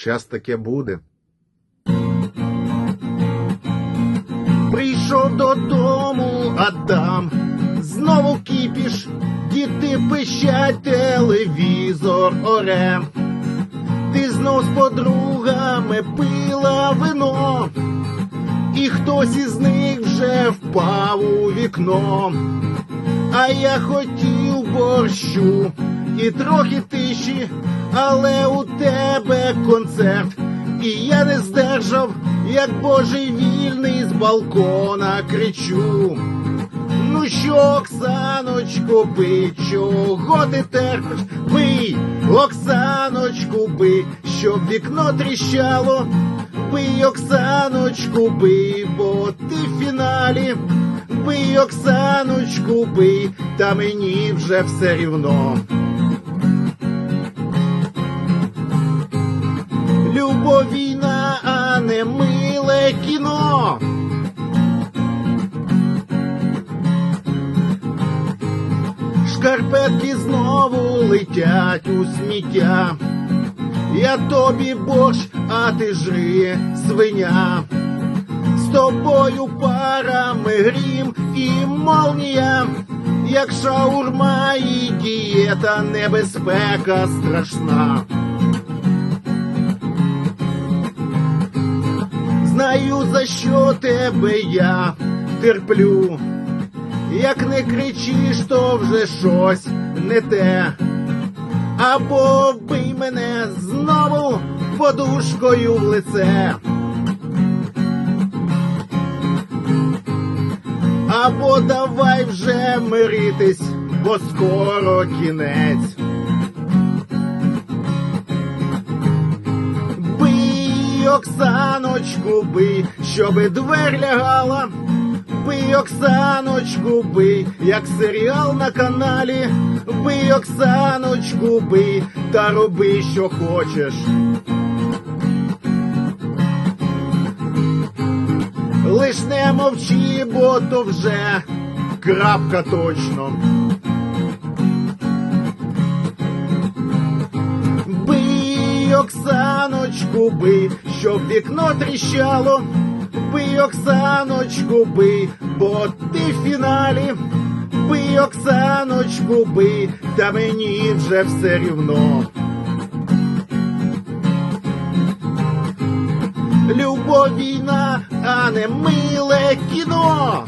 Щас таке буде. Прийшов додому Адам, знову кіпіш, діти пищать, телевізор оре. Ти знов з подругами пила вино, і хтось із них вже впав у вікно. А я хотів борщу і трохи тиші, але у тебе концерт, і я не здержав, як божий вільний з балкона кричу. Ну що, Оксаночко, бий, чого ти терпиш? Бий, Оксаночку, бий, щоб вікно тріщало. Бий, Оксаночку, бий, бо ти в фіналі. Бий, Оксаночку, бий, та мені вже все рівно. Шкарпетки знову летять у сміття. Я тобі борщ, а ти жри свиня. З тобою парами грім і молнія, як шаурма і дієта, небезпека страшна. Знаю, за що тебе я терплю. Як не кричиш, то вже щось не те. Або вбий мене знову подушкою в лице. Або давай вже миритись, бо скоро кінець. Бий, Оксаночку, бий, щоби двер лягала. Бий, Оксаночку, бий, як серіал на каналі. Бий, Оксаночку, бий, та роби, що хочеш. Лиш не мовчи, бо то вже крапка точно. Бий, Оксаночку, бий, щоб вікно тріщало. Бий, Оксаночку, пий, бо ти в фіналі. пий, Оксаночку, пий, та мені вже все рівно. Любов війна, а не миле кіно.